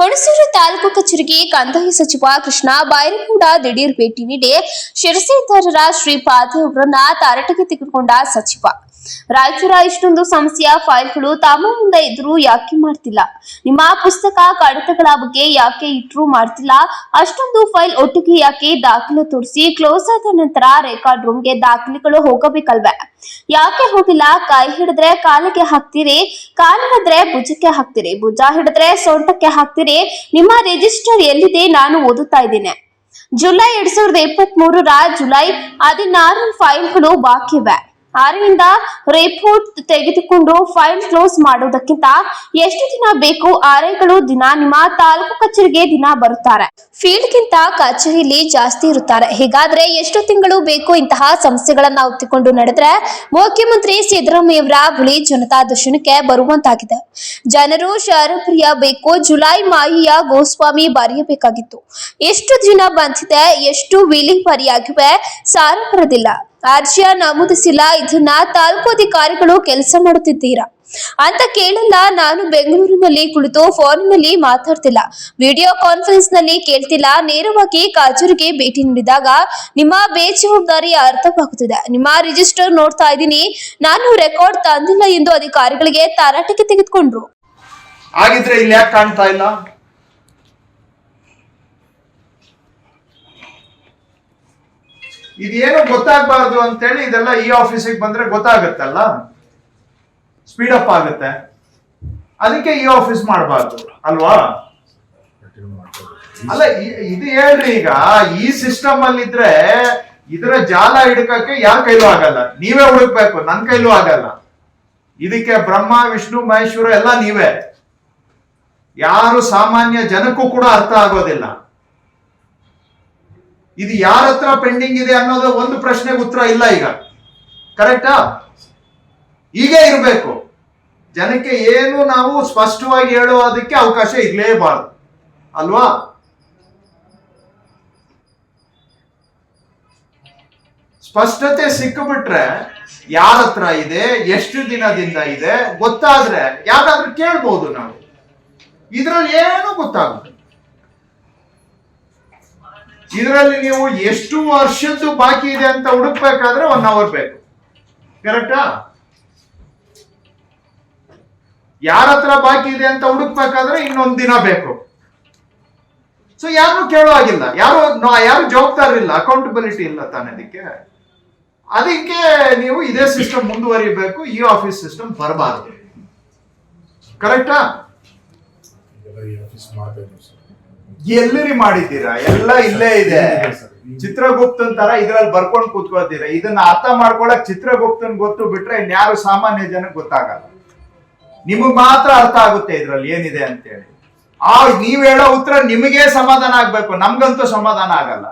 ಹುಣಸೂರು ತಾಲೂಕು ಕಚೇರಿಗೆ ಕಂದಾಯ ಸಚಿವ ಕೃಷ್ಣ ಬೈರೇಗೌಡ ದಿಢೀರ್ ಭೇಟಿ ನೀಡಿ ಶ್ರೀ ಶ್ರೀಪಾದ ಅವರನ್ನ ತಾರಟೆಗೆ ತೆಗೆದುಕೊಂಡ ಸಚಿವ. ರಾಯಚೂರ ಇಷ್ಟೊಂದು ಸಮಸ್ಯೆಯ ಫೈಲ್ಗಳು ತಮ್ಮ ಮುಂದೆ ಇದ್ರೂ ಯಾಕೆ ಮಾಡ್ತಿಲ್ಲ? ನಿಮ್ಮ ಪುಸ್ತಕ ಕಡತಗಳ ಬಗ್ಗೆ ಯಾಕೆ ಇಟ್ರು ಮಾಡ್ತಿಲ್ಲ? ಅಷ್ಟೊಂದು ಫೈಲ್ ಒಟ್ಟಿಗೆ ಯಾಕೆ ದಾಖಲೆ ತೋರಿಸಿ, ಕ್ಲೋಸ್ ಆದ ನಂತರ ರೆಕಾರ್ಡ್ ರೂಮ್ಗೆ ದಾಖಲೆಗಳು ಹೋಗಬೇಕಲ್ವೇ? ಯಾಕೆ ಹೋಗಿಲ್ಲ? ಕೈ ಹಿಡಿದ್ರೆ ಕಾಲಿಗೆ ಹಾಕ್ತೀರಿ, ಕಾಲು ಹಿಡಿದ್ರೆ ಭುಜಕ್ಕೆ ಹಾಕ್ತೀರಿ. ಭುಜ ಹಿಡಿದ್ರೆ ಸೊಂಟಕ್ಕೆ ಹಾಕ್ತೀರಿ. ನಿಮ್ಮ ರಿಜಿಸ್ಟರ್ ಎಲ್ಲಿದೆ ನಾನು ಓದುತ್ತಾ ಇದ್ದೀನಿ. ಜುಲೈ ಎರಡ್ ಸಾವಿರದ ಇಪ್ಪತ್ತ್ ಮೂರರ ಜುಲೈ ಹದಿನಾರು ಫೈಲ್ಗಳು ಬಾಕಿ ಇವೆ ಆರರಿಂದ ರಿಪೋರ್ಟ್ ತೆಗೆದುಕೊಂಡು ಫೈಲ್ ಕ್ಲೋಸ್ ಮಾಡೋದಕ್ಕಿಂತ ಎಷ್ಟು ದಿನ ಬೇಕು? ಆರ್ಐಗಳು ದಿನ, ನಿಮ್ಮ ತಾಲೂಕು ಕಚೇರಿಗೆ ದಿನ ಬರುತ್ತಾರೆ. ಫೀಲ್ಡ್ ಗಿಂತ ಕಚೇರಿಲಿ ಜಾಸ್ತಿ ಇರುತ್ತಾರೆ. ಹೀಗಾದ್ರೆ ಎಷ್ಟು ತಿಂಗಳು ಬೇಕು ಇಂತಹ ಸಮಸ್ಯೆಗಳನ್ನ ಒತ್ತಿಕೊಂಡು ನಡೆದ್ರೆ ಮುಖ್ಯಮಂತ್ರಿ ಸಿದ್ದರಾಮಯ್ಯವರ ಬಳಿ ಜನತಾ ದರ್ಶನಕ್ಕೆ ಬರುವಂತಾಗಿದೆ. ಜನರು ಶರಪ್ರಿಯ ಬೇಕು, ಜುಲೈ ಮಾಹಿಯ ಗೋಸ್ವಾಮಿ ಬರೆಯಬೇಕಾಗಿತ್ತು. ಎಷ್ಟು ದಿನ ಬಂದಿದೆ, ಎಷ್ಟು ವಿಲೇವಾರಿಯಾಗಿವೆ ಸಾರ ಬರದಿಲ್ಲ. ಅರ್ಜಿಯ ನಮೂದಿಸಿಲ್ಲ. ಇದನ್ನ ತಾಲೂಕು ಅಧಿಕಾರಿಗಳು ಕೆಲಸ ಮಾಡುತ್ತಿದ್ದೀರಾ? ಅಂತ ಕೇಳಲ್ಲ. ನಾನು ಬೆಂಗಳೂರಿನಲ್ಲಿ ಕುಳಿತು ಫೋನಿನಲ್ಲಿ ಮಾತಾಡ್ತಿಲ್ಲ. ವಿಡಿಯೋ ಕಾನ್ಫರೆನ್ಸ್ನಲ್ಲಿ ಕೇಳ್ತಿಲ್ಲ. ನೇರವಾಗಿ ಕಾಜೂರಿಗೆ ಭೇಟಿ ನೀಡಿದಾಗ ನಿಮ್ಮ ಬೇಜವಾಬ್ದಾರಿ ಅರ್ಥವಾಗುತ್ತಿದೆ. ನಿಮ್ಮ ರಿಜಿಸ್ಟರ್ ನೋಡ್ತಾ ಇದ್ದೀನಿ. ನಾನು ರೆಕಾರ್ಡ್ ತಂದಿಲ್ಲ ಎಂದು ಅಧಿಕಾರಿಗಳಿಗೆ ತರಾಟೆಗೆ ತೆಗೆದುಕೊಂಡ್ರು. ಆಗಿದ್ರೆ ಇಲ್ಲಿ ಯಾಕೆ ಕಾಣ್ತಾ ಇಲ್ಲ? ಇದೇನು ಗೊತ್ತಾಗಬಾರ್ದು ಅಂತೇಳಿ ಇದೆಲ್ಲ ಈ ಆಫೀಸಿಗೆ ಬಂದ್ರೆ ಗೊತ್ತಾಗತ್ತಲ್ಲ? ಸ್ಪೀಡ್ ಅಪ್ ಆಗುತ್ತೆ. ಅದಕ್ಕೆ ಈ ಆಫೀಸ್ ಮಾಡಬಾರ್ದು, ಅಲ್ವಾ? ಅಲ್ಲ ಇದು ಹೇಳ್ರಿ ಈಗ, ಈ ಸಿಸ್ಟಮ್ ಅಲ್ಲಿ ಇದ್ರೆ ಇದರ ಜಾಲ ಹಿಡ್ಕಕ್ಕೆ ಯಾರ ಕೈಲೂ ಆಗಲ್ಲ. ನೀವೇ ಹುಡುಕ್ಬೇಕು, ನನ್ ಕೈಲೂ ಆಗಲ್ಲ. ಇದಕ್ಕೆ ಬ್ರಹ್ಮ, ವಿಷ್ಣು, ಮಹೇಶ್ವರ ಎಲ್ಲ ನೀವೇ. ಯಾರು ಸಾಮಾನ್ಯ ಜನಕ್ಕೂ ಕೂಡ ಅರ್ಥ ಆಗೋದಿಲ್ಲ. ಇದು ಯಾರ ಹತ್ರ ಪೆಂಡಿಂಗ್ ಇದೆ ಅನ್ನೋದು ಒಂದು ಪ್ರಶ್ನೆಗೆ ಉತ್ತರ ಇಲ್ಲ ಈಗ. ಕರೆಕ್ಟಾ? ಹೀಗೆ ಇರಬೇಕು. ಜನಕ್ಕೆ ಏನು ನಾವು ಸ್ಪಷ್ಟವಾಗಿ ಹೇಳೋದಕ್ಕೆ ಅವಕಾಶ ಇರಲೇಬಾರದು. ಅಲ್ವಾ? ಸ್ಪಷ್ಟತೆ ಸಿಕ್ಕಿಬಿಟ್ರೆ ಯಾರ ಹತ್ರ ಇದೆ, ಎಷ್ಟು ದಿನದಿಂದ ಇದೆ, ಗೊತ್ತಾದ್ರೆ ಯಾರಾದ್ರೂ ಕೇಳ್ಬೋದು ನಾವು. ಇದ್ರಲ್ಲಿ ಏನು ಗೊತ್ತಾಗುತ್ತೆ ಇದರಲ್ಲಿ ನೀವು ಎಷ್ಟು ವರ್ಷದ್ದು ಬಾಕಿ ಇದೆ ಅಂತ ಹುಡುಕ್ಬೇಕಾದ್ರೆ ಒನ್ ಅವರ್ ಬೇಕು. ಕರೆಕ್ಟಾ ಯಾರ ಹತ್ರ ಬಾಕಿ ಇದೆ ಅಂತ ಹುಡುಕ್ಬೇಕಾದ್ರೆ ಇನ್ನೊಂದು ದಿನ ಬೇಕು. ಸೊ ಯಾರು ಕೇಳೋ ಆಗಿಲ್ಲ ಯಾರು ಯಾರು ಜವಾಬ್ದಾರಿಲ್ಲ ಅಕೌಂಟಬಿಲಿಟಿ ಇಲ್ಲ ತಾನದಕ್ಕೆ ಅದಕ್ಕೆ ನೀವು ಇದೇ ಸಿಸ್ಟಮ್ ಮುಂದುವರಿಬೇಕು. ಈ ಆಫೀಸ್ ಸಿಸ್ಟಮ್ ಬರಬಾರದು. ಕರೆಕ್ಟಾ ಎಲ್ಲಿರಿ ಮಾಡಿದ್ದೀರಾ? ಎಲ್ಲ ಇಲ್ಲೇ ಇದೆ. ಚಿತ್ರಗುಪ್ತನ್ ತರ ಇದ್ರಲ್ಲಿ ಬರ್ಕೊಂಡು ಕೂತ್ಕೋತೀರಾ ಇದನ್ನ ಅರ್ಥ ಮಾಡ್ಕೊಳಕ್ ಚಿತ್ರಗುಪ್ತನ್ ಗೊತ್ತು ಬಿಟ್ರೆ ಇನ್ಯಾರು ಸಾಮಾನ್ಯ ಜನಕ್ಕೆ ಗೊತ್ತಾಗಲ್ಲ. ನಿಮಗ್ ಮಾತ್ರ ಅರ್ಥ ಆಗುತ್ತೆ ಇದ್ರಲ್ಲಿ ಏನಿದೆ ಅಂತೇಳಿ. ಆ ನೀವ್ ಹೇಳೋ ಉತ್ತರ ನಿಮಗೆ ಸಮಾಧಾನ ಆಗ್ಬೇಕು. ನಮ್ಗಂತೂ ಸಮಾಧಾನ ಆಗಲ್ಲ.